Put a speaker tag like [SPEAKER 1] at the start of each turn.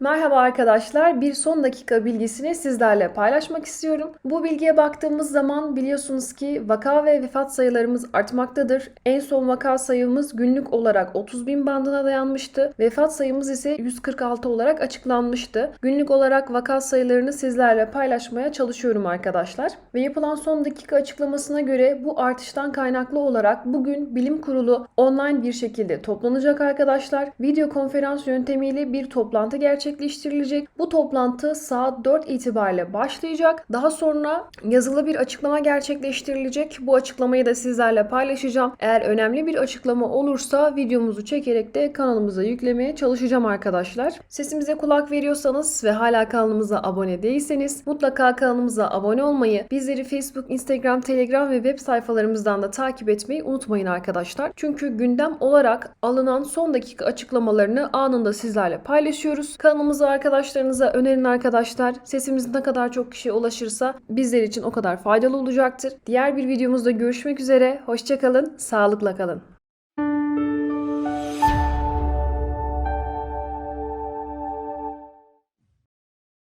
[SPEAKER 1] Merhaba arkadaşlar. Bir son dakika bilgisini sizlerle paylaşmak istiyorum. Bu bilgiye baktığımız zaman biliyorsunuz ki vaka ve vefat sayılarımız artmaktadır. En son vaka sayımız günlük olarak 30 bin bandına dayanmıştı. Vefat sayımız ise 146 olarak açıklanmıştı. Günlük olarak vaka sayılarını sizlerle paylaşmaya çalışıyorum arkadaşlar. Ve yapılan son dakika açıklamasına göre bu artıştan kaynaklı olarak bugün bilim kurulu online bir şekilde toplanacak arkadaşlar. Video konferans yöntemiyle bir toplantı gerçekleştirilecek. Bu toplantı saat 4 itibariyle başlayacak. Daha sonra yazılı bir açıklama gerçekleştirilecek. Bu açıklamayı da sizlerle paylaşacağım. Eğer önemli bir açıklama olursa videomuzu çekerek de kanalımıza yüklemeye çalışacağım arkadaşlar. Sesimize kulak veriyorsanız ve hala kanalımıza abone değilseniz mutlaka kanalımıza abone olmayı, bizleri Facebook, Instagram, Telegram ve web sayfalarımızdan da takip etmeyi unutmayın arkadaşlar. Çünkü gündem olarak alınan son dakika açıklamalarını anında sizlerle paylaşıyoruz. Kanalımızı arkadaşlarınıza önerin arkadaşlar. Sesimiz ne kadar çok kişiye ulaşırsa bizler için o kadar faydalı olacaktır. Diğer bir videomuzda görüşmek üzere. Hoşçakalın, sağlıkla kalın.